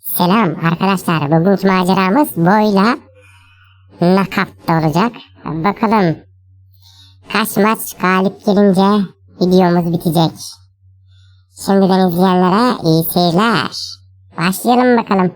Selam arkadaşlar. Bugünkü maceramız boyla nakapta olacak. Bakalım kaç maç galip gelince videomuz bitecek. Şimdiden izleyenlere iyi seyirler. Başlayalım bakalım.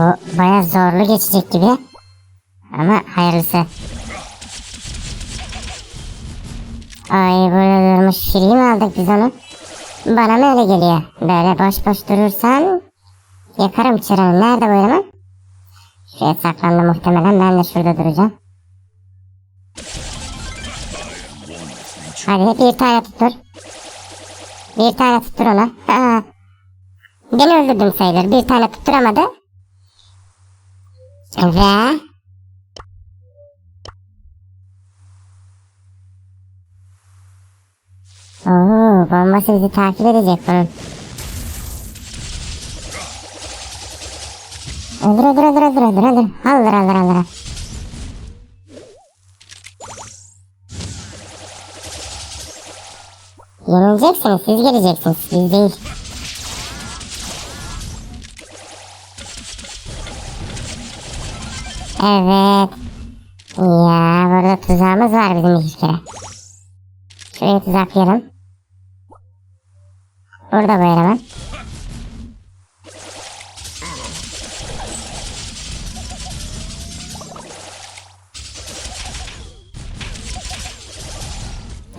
Bu baya zorlu geçecek gibi. Ama hayırlısı. Ay burada durmuş free mi aldık biz onu? Bana mı öyle geliyor? Böyle boş boş durursan yakarım çıranı. Nerede bu eleman? Şuraya saklandı muhtemelen. Ben de şurada duracağım. Hadi bir tane tuttur. Bir tane tuttur ona. Ha. Beni öldürdün sayılır. Bir tane tutturamadı. Ve Oo, bombası bizi takip edecek bunun. Öldür öldür öldür öldür öldür öldür. Aldır aldır aldır. Yenileceksiniz siz geleceksiniz biz değil. Evet. Ya burada tuzağımız var bizim bir kere. Şuraya tuzaklayalım. Burada bu eleman.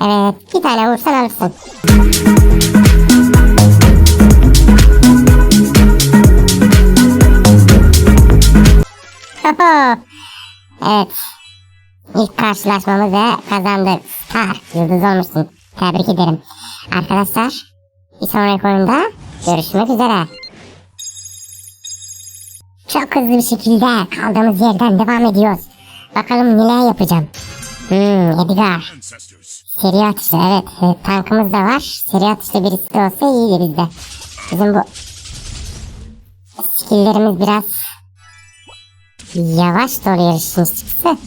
Evet, bir tane vursan alırsın. Karşılaşmamız ve kazandık. Star, yıldız olmuşsun. Tebrik ederim. Arkadaşlar, bir sonraki oyunda görüşmek üzere. Çok hızlı bir şekilde kaldığımız yerden devam ediyoruz. Bakalım neler yapacağım. Hmm, Edgar. Seri atışlı evet. E, tankımız da var. Seri atışlı birisi de olsa iyiydi bizde. Bizim bu skilllerimiz biraz yavaş da oluyor işin açıkçası.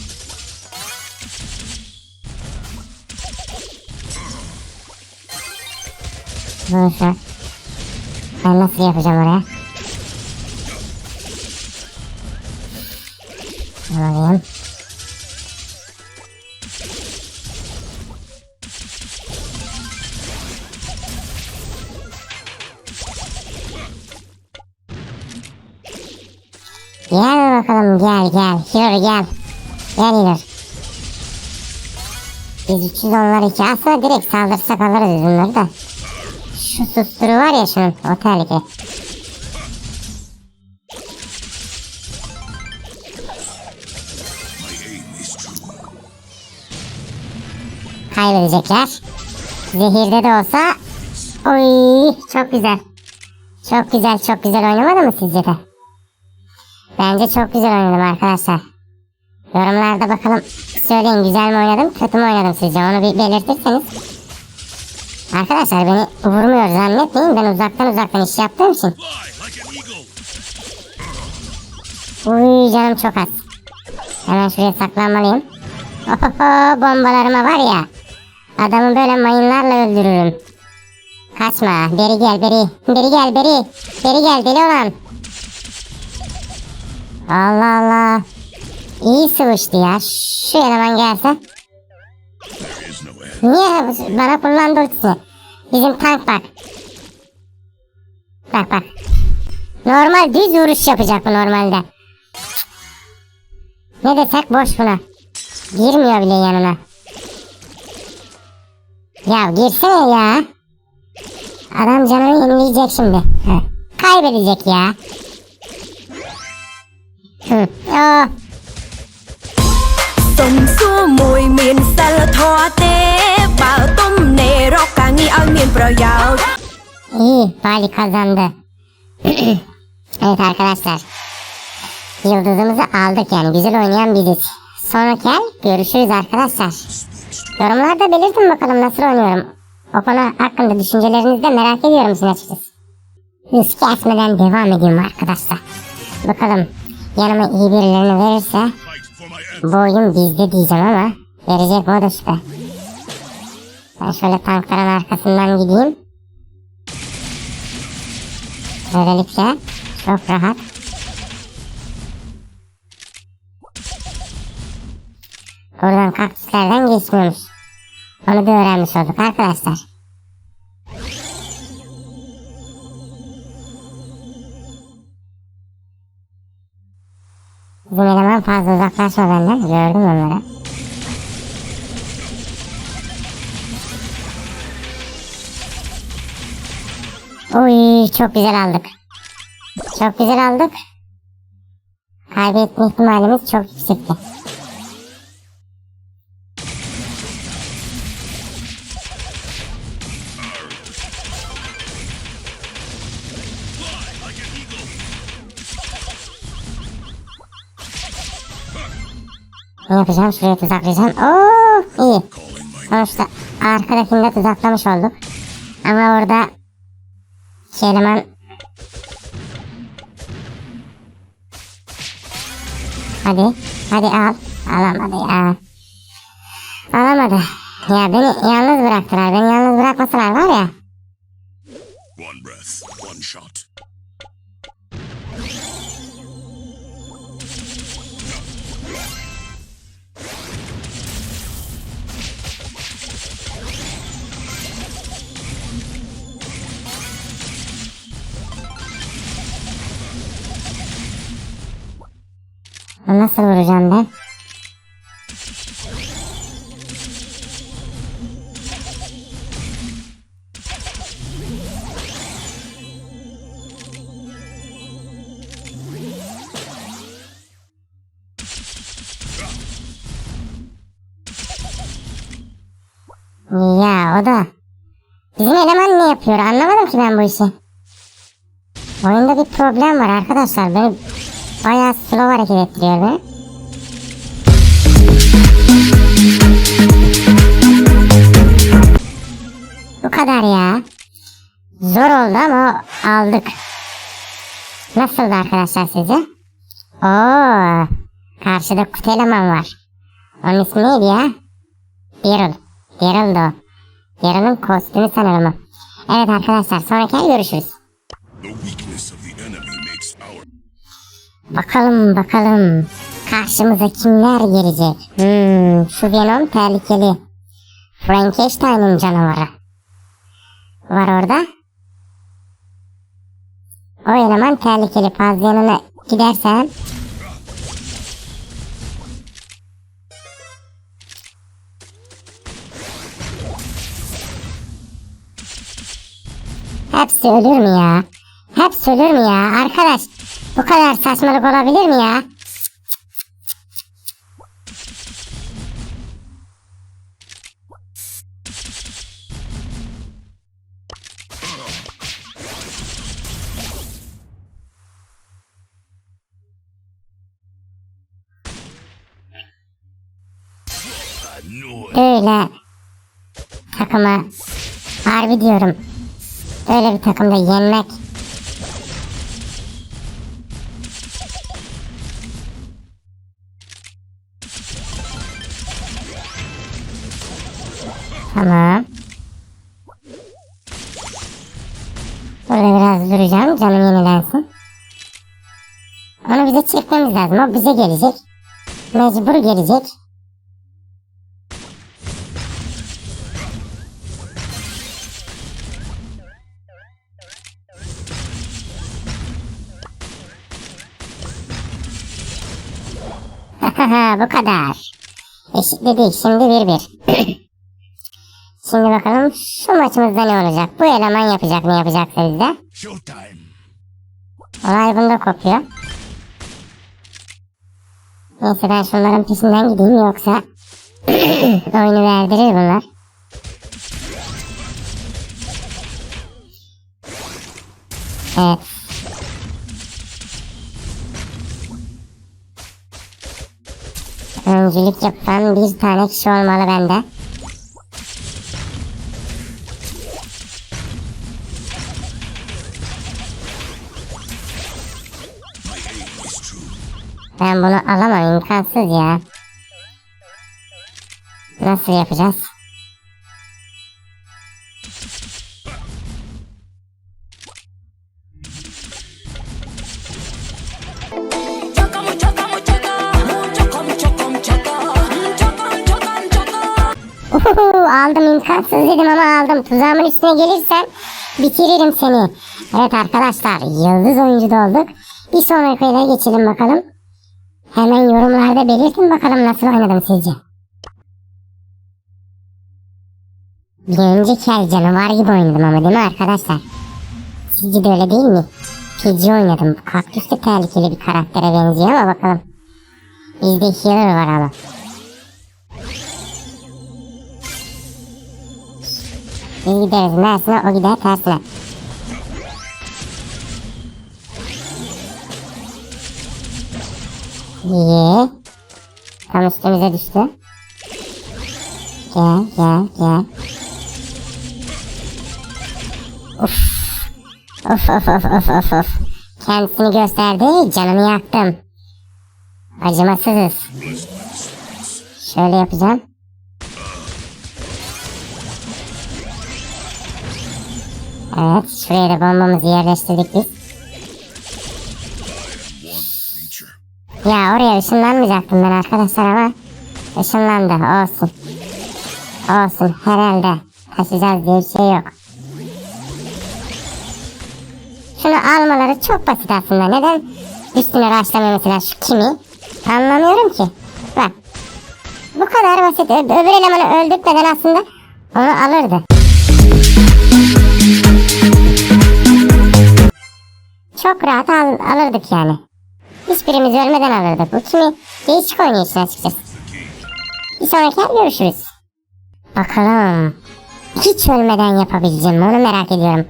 Neyse. Ben nasıl yapacağım oraya? Alayım. Gel bakalım gel gel. Hiro gel. Gel Hiro. Biz 300 onlar iki. Aslında direkt saldırsak alırız bunları da. Şu susturu var ya şunun. O tehlike. Kaybedecekler. Zehirde de olsa. Oy çok güzel. Çok güzel çok güzel oynamadı mı sizce de? Bence çok güzel oynadım arkadaşlar. Yorumlarda bakalım söyleyin güzel mi oynadım kötü mü oynadım sizce onu bir belirtirseniz. Arkadaşlar beni vurmuyor zannetmeyin ben uzaktan uzaktan iş yaptığım için. Uy canım çok az. Hemen şuraya saklanmalıyım. Ohoho bombalarıma var ya. Adamı böyle mayınlarla öldürürüm. Kaçma. Beri gel beri. Beri gel beri. Beri gel deli olan. Allah Allah. İyi sıvıştı ya. Şu eleman gelse. Niye bu- bana kullandı ultisini? Bizim tank bak. Bak bak. Normal düz vuruş yapacak bu normalde. Ne desek boş buna. Girmiyor bile yanına. Ya girsene ya. Adam canını yenileyecek şimdi. Kaybedecek ya. Hı. Oh. សុំសួរមួយមានសិលធម៌ទេបើទុំនេរកការងារឲ្យមានប្រយោជន៍ İyi, Bali kazandı. evet arkadaşlar. Yıldızımızı aldık yani. Güzel oynayan biziz. Sonraki el görüşürüz arkadaşlar. Yorumlarda belirtin bakalım nasıl oynuyorum. O konu hakkında düşüncelerinizi de merak ediyorum sizin açıkçası. Risk etmeden devam edeyim arkadaşlar. Bakalım yanıma iyi birilerini verirse bu oyun bizde diyeceğim ama verecek o da şüphe. Ben şöyle tankların arkasından gideyim. Böylelikle çok rahat. Buradan kaktüslerden geçmiyormuş. Onu da öğrenmiş olduk arkadaşlar. Bizim eleman fazla uzaklaşma benden. Gördüm onları. Oy çok güzel aldık. Çok güzel aldık. Kaybetme ihtimalimiz çok yüksekti. Yapacağım? Şuraya tuzaklayacağım. Oo iyi. Sonuçta arkadakini de tuzaklamış olduk. Ama orada eleman Hadi. Hadi al. Alamadı ya. Alamadı. Ya beni yalnız bıraktılar. Beni yalnız bırakmasalar var ya. Nasıl vuracağım ben? Ya o da. Bizim eleman ne yapıyor? Anlamadım ki ben bu işi. Oyunda bir problem var arkadaşlar. Beni bayağı slow hareket ettiriyor beni. Bu kadar ya. Zor oldu ama aldık. Nasıldı arkadaşlar sizce? Oo, karşıda kutu eleman var. Onun ismi neydi ya? Daryl. Daryl'dı o. Daryl'ın kostümü sanırım. Evet arkadaşlar sonraki görüşürüz. Bakalım bakalım. Karşımıza kimler gelecek? Hmm, şu Venom tehlikeli. Frankenstein'in canavarı. Var orada. O eleman tehlikeli. Fazla yanına gidersen. Hepsi ölür mü ya? Hepsi ölür mü ya? Arkadaş bu kadar saçmalık olabilir mi ya? annoy. Böyle takıma harbi diyorum. Böyle bir takımda yenmek Tamam. Burada biraz duracağım. Canım yenilensin. Onu bize çekmemiz lazım. O bize gelecek. Mecbur gelecek. Bu kadar. Eşitledik. Şimdi bir bir. Şimdi bakalım şu maçımızda ne olacak? Bu eleman yapacak ne yapacaksa. Showtime. Olay bunda kopuyor. Neyse ben şunların peşinden gideyim yoksa oyunu verdirir bunlar. Evet. Öncülük yapan bir tane kişi olmalı bende. Ben bunu alamam imkansız ya. Nasıl yapacağız? Uhuhu, aldım imkansız dedim ama aldım. Tuzağımın üstüne gelirsen bitiririm seni. Evet arkadaşlar yıldız oyuncu da olduk. Bir sonraki oyuna geçelim bakalım. Hemen yorumlarda belirtin bakalım nasıl oynadım sizce. Bir önceki el canavar gibi oynadım ama değil mi arkadaşlar? Sizce de öyle değil mi? Feci oynadım. Kaktüs de tehlikeli bir karaktere benziyor ama bakalım. Bizde healer var ama. Biz gideriz Mersin'e o gider tersine. İyi. Tam üstümüze düştü. Gel gel gel. Of. Of of of of of of. Kendisini gösterdi canını yaktım. Acımasızız. Şöyle yapacağım. Evet, şuraya da bombamızı yerleştirdik biz. Ya oraya ışınlanmayacaktım ben arkadaşlar ama ışınlandı. Olsun. Olsun herhalde. Taşıyacağız diye bir şey yok. Şunu almaları çok basit aslında. Neden üstüne raşlamıyor mesela şu kimi? Anlamıyorum ki. Bak. Bu kadar basit. Ö- öbür elemanı öldürtmeden aslında onu alırdı. Çok rahat al- alırdık yani. Hiçbirimiz ölmeden alırdık. Bu kimi değişik oynuyor işin açıkçası. Bir sonraki el görüşürüz. Bakalım. Hiç ölmeden yapabileceğim mi? Onu merak ediyorum.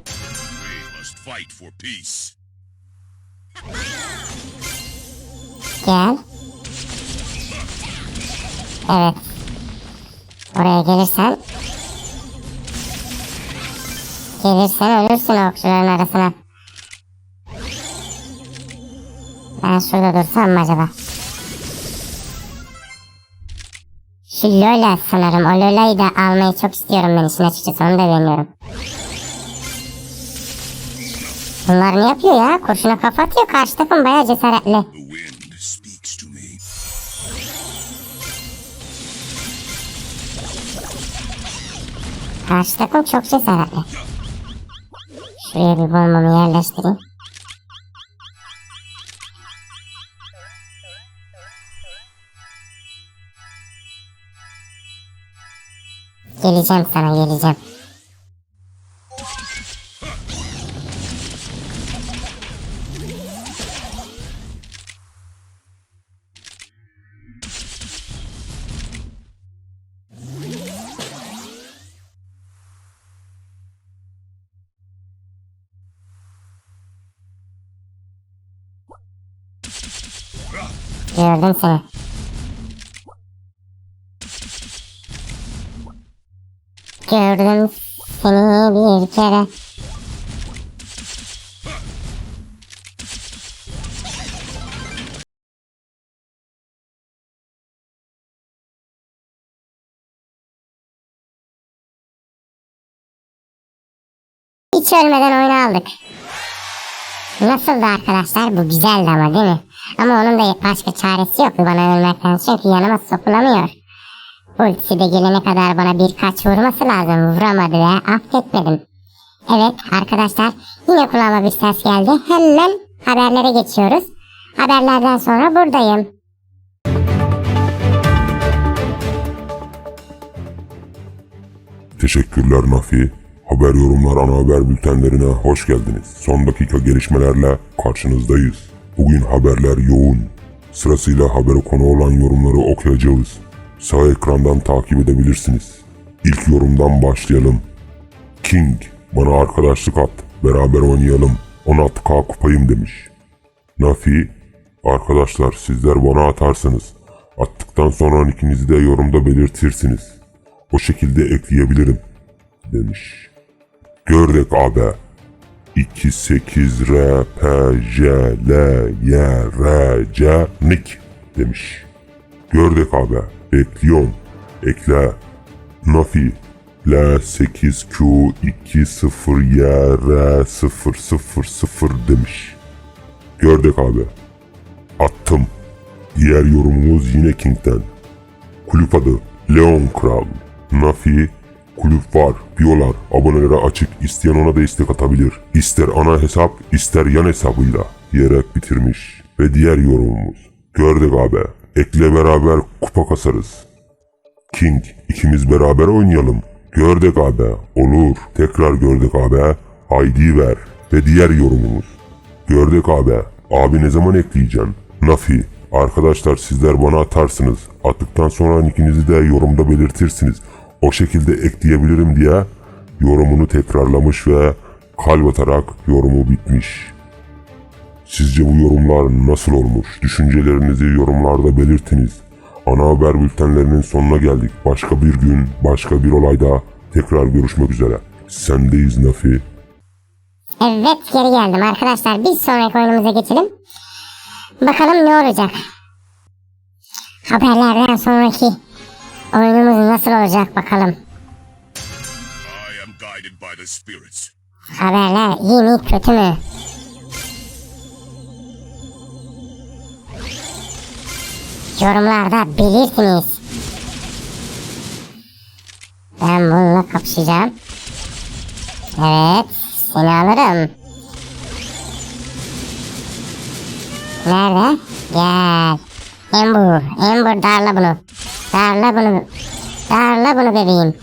Gel. Evet. Oraya gelirsen gelirsen ölürsün okçuların arasına. Ben şurada dursam mı acaba? Şu Lola sanırım. O Lola'yı da almayı çok istiyorum ben işin açıkçası. Onu da beğeniyorum. Bunlar ne yapıyor ya? Kurşuna kafa atıyor. Karşı takım bayağı cesaretli. Karşı takım çok cesaretli. Şuraya bir bombamı yerleştireyim. Geleceğim sana geleceğim. Gördüm seni. Gördüm seni bir kere. Hiç ölmeden oyunu aldık. Nasıldı arkadaşlar? Bu güzeldi ama değil mi? Ama onun da başka çaresi yoktu bana ölmekten çünkü yanıma sokulamıyor. Ultisi de gelene kadar bana birkaç vurması lazım. Vuramadı ve affetmedim. Evet arkadaşlar yine kulağıma bir ses geldi. Hemen haberlere geçiyoruz. Haberlerden sonra buradayım. Teşekkürler Nafi. Haber yorumlar ana haber bültenlerine hoş geldiniz. Son dakika gelişmelerle karşınızdayız. Bugün haberler yoğun. Sırasıyla habere konu olan yorumları okuyacağız. Sağ ekrandan takip edebilirsiniz. İlk yorumdan başlayalım. King, bana arkadaşlık at, beraber oynayalım. 16k kupayım demiş. Nafi, arkadaşlar sizler bana atarsınız. Attıktan sonra ikinizi de yorumda belirtirsiniz. O şekilde ekleyebilirim demiş. Gördük abi. 28 R P J L Y R C Nick demiş. Gördük abi. Bekliyorum. Ekle. Nafi. L 8 Q 2 0 Y R 0 0 0 demiş. Gördük abi. Attım. Diğer yorumumuz yine King'den. Kulüp adı Leon Kral. Nafi kulüp var, diyorlar. Abonelere açık. İsteyen ona da istek atabilir. İster ana hesap, ister yan hesabıyla diyerek bitirmiş. Ve diğer yorumumuz. Gördük abi. Ekle beraber kupa kasarız. King ikimiz beraber oynayalım. Gördük abi. Olur. Tekrar gördük abi. ID ver. Ve diğer yorumumuz. Gördük abi. Abi ne zaman ekleyeceksin? Nafi. Arkadaşlar sizler bana atarsınız. Attıktan sonra ikinizi de yorumda belirtirsiniz. O şekilde ekleyebilirim diye yorumunu tekrarlamış ve kalp atarak yorumu bitmiş. Sizce bu yorumlar nasıl olmuş? Düşüncelerinizi yorumlarda belirtiniz. Ana haber bültenlerinin sonuna geldik. Başka bir gün, başka bir olayda tekrar görüşmek üzere. Sendeyiz Nafi. Evet geri geldim arkadaşlar. Bir sonraki oyunumuza geçelim. Bakalım ne olacak. Haberlerden sonraki oyunumuz nasıl olacak bakalım. I am guided by the spirits. Haberler iyi mi kötü mü? Yorumlarda bilirsiniz. Ben bununla kapışacağım. Evet, seni alırım. Nerede? Gel. Ember, Ember darla bunu. Darla bunu. Darla bunu bebeğim.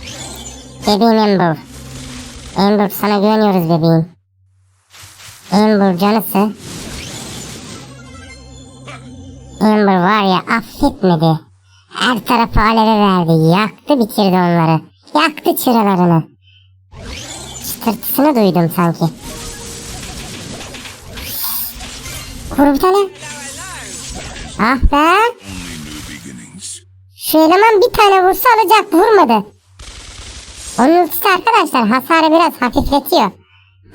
Bebeğim Ember. Ember sana güveniyoruz bebeğim. Ember canısı. Ember var ya affetmedi. Her tarafı aleve verdi. Yaktı bitirdi onları. Yaktı çıralarını. Çıtırtısını duydum sanki. Vur bir tane. Ah be. Şu eleman bir tane vursa alacak vurmadı. Onun ultisi arkadaşlar hasarı biraz hafifletiyor.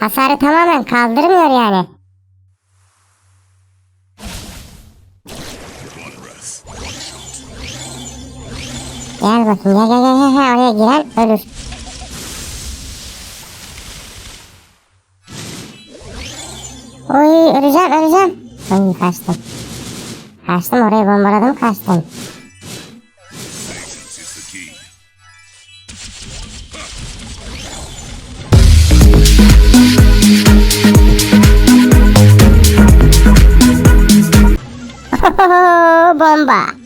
Hasarı tamamen kaldırmıyor yani. Gel bakayım gel gel gel gel oraya giren ölür. Oy öleceğim öleceğim. Oy kaçtım. Kaçtım orayı bombaladım kaçtım. Bomba.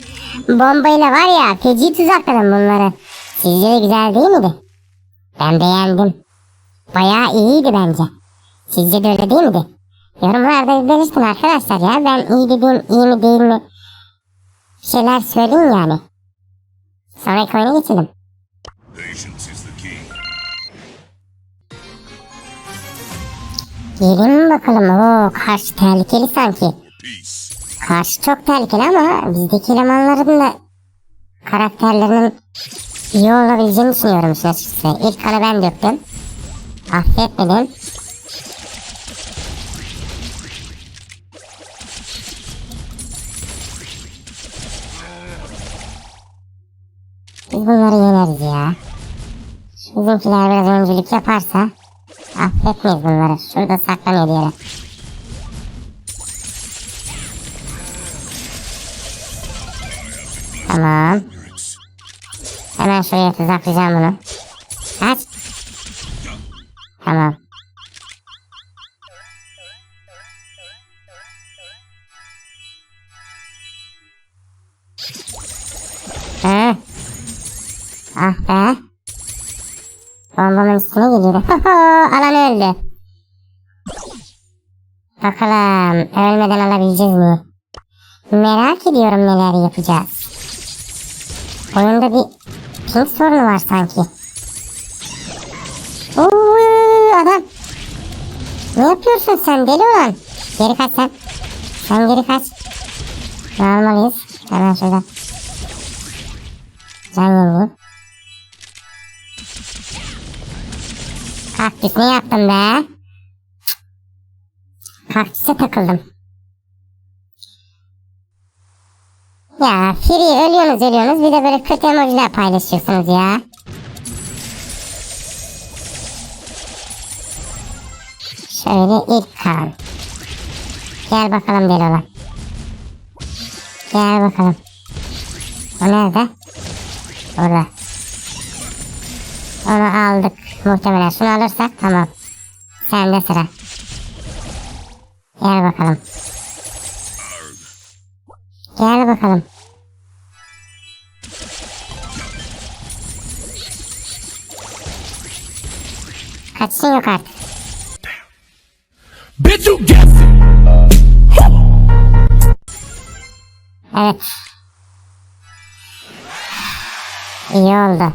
Bombayla var ya feci tuzakladım bunları. Sizce de güzel değil miydi? Ben beğendim. Bayağı iyiydi bence. Sizce de öyle değil miydi? Yorumlarda belirtin arkadaşlar ya. Ben iyi dedim, iyi mi değil mi? Şeyler söyleyin yani. Sonraki oyuna geçelim. Gelin bakalım. Oo, karşı tehlikeli sanki. Peace. Karşı çok tehlikeli ama bizdeki elemanların da karakterlerinin iyi olabileceğini düşünüyorum işin açıkçası. İlk kanı ben döktüm. Affetmedim. Biz bunları yeneriz ya. Bizimkiler biraz öncülük yaparsa affetmeyiz bunları. Şurada saklanıyor diyelim. Tamam. Hemen şuraya tuzaklayacağım bunu. Kaç. Tamam. Hı. Ah be. Bombamın üstüne geliyordu. Alan öldü. Bakalım ölmeden alabileceğiz mi? Merak ediyorum neler yapacağız. Oyunda bir ping sorunu var sanki. Oo, adam. Ne yapıyorsun sen deli olan? Geri kaç sen. Sen geri kaç. Ne almalıyız? Hemen şuradan. Can yenileyim. Kaktüs ne yaptım be? Kaktüse takıldım. Ya free ölüyorsunuz ölüyorsunuz bir de böyle kötü emojiler paylaşıyorsunuz ya. Şöyle ilk kan. Gel bakalım deli olan. Gel bakalım. O nerede? Orada. Onu aldık. Muhtemelen şunu alırsak tamam. Sende sıra. Gel bakalım. Gel bakalım. Kaçışın yok artık. Bitch, you guessed it. Evet. İyi oldu.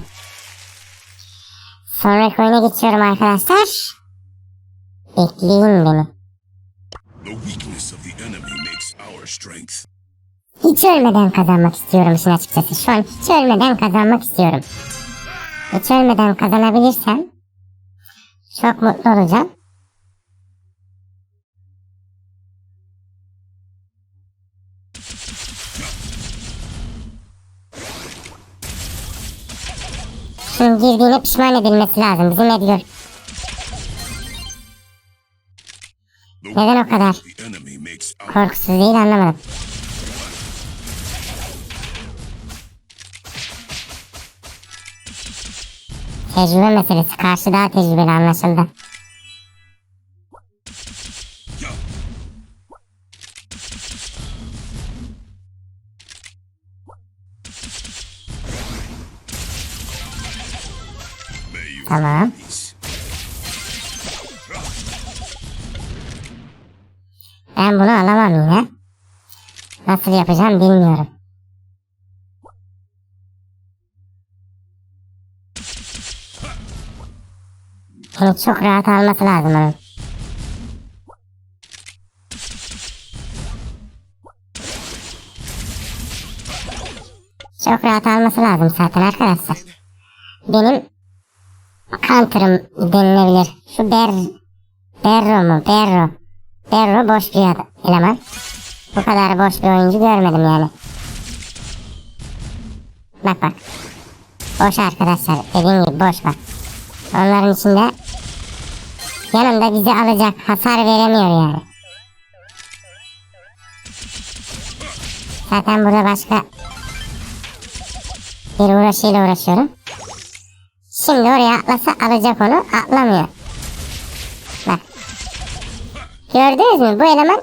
Sonraki oyuna geçiyorum arkadaşlar. Bekleyin beni. The weakness of the enemy makes our strength. Hiç ölmeden kazanmak istiyorum işin açıkçası. Şu an hiç ölmeden kazanmak istiyorum. Hiç ölmeden kazanabilirsem çok mutlu olacağım. Şunun girdiğine pişman edilmesi lazım. Bizim Edgar. The Neden o kadar korkusuz değil anlamadım. Tecrübe meselesi. Karşı daha tecrübeli anlaşıldı. Tamam. Ben bunu alamam yine. Nasıl yapacağım bilmiyorum. Bunu çok rahat alması lazım onun. Çok rahat alması lazım zaten arkadaşlar. Benim counter'ım denilebilir. Şu Ber... Berro mu? Berro. Berro boş bir ad- eleman. Bu kadar boş bir oyuncu görmedim yani. Bak bak. Boş arkadaşlar. Dediğim gibi boş bak. Onların içinde yanında bizi alacak hasar veremiyor yani. Zaten burada başka bir uğraşıyla uğraşıyorum. Şimdi oraya atlasa alacak onu. Atlamıyor. Bak. Gördünüz mü? Bu eleman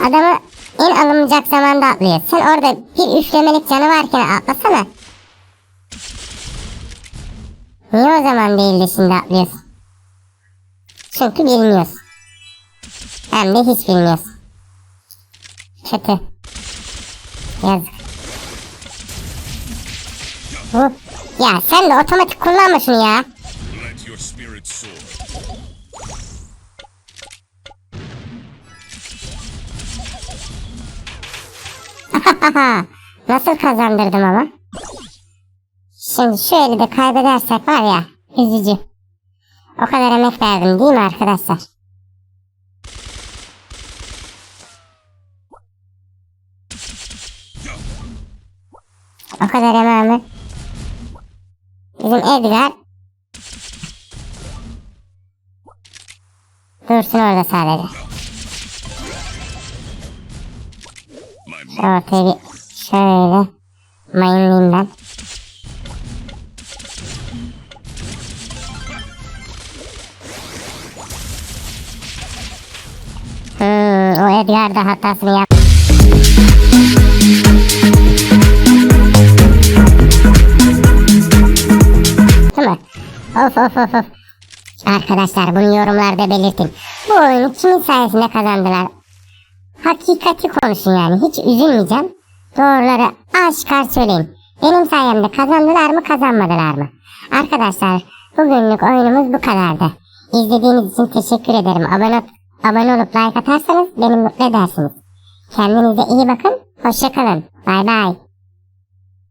adamı en alınmayacak zamanda atlıyor. Sen orada bir üflemelik canı varken atlasana. Niye o zaman değil de şimdi atlıyorsun? Çünkü bilmiyorsun. Hem de hiç bilmiyorsun. Kötü. Yazık. Bu. Ya sen de otomatik kullanma şunu ya. Nasıl kazandırdım ama? Şimdi eli de kaybedersek var ya üzücü. O kadar emek verdim değil mi arkadaşlar? O kadar emeğimi bizim Edgar dursun orada sadece. Şu ortaya bir şöyle mayınlayayım ben. O Edgar da hatasını yap. Değil mi? Of of of of. Arkadaşlar bunu yorumlarda belirtin. Bu oyunu kimin sayesinde kazandılar? Hakikati konuşun yani. Hiç üzülmeyeceğim. Doğruları aşikar söyleyin. Benim sayemde kazandılar mı kazanmadılar mı? Arkadaşlar bugünlük oyunumuz bu kadardı. İzlediğiniz için teşekkür ederim. Abone, abone olup like atarsanız beni mutlu edersiniz. Kendinize iyi bakın. Hoşçakalın. Bay bay.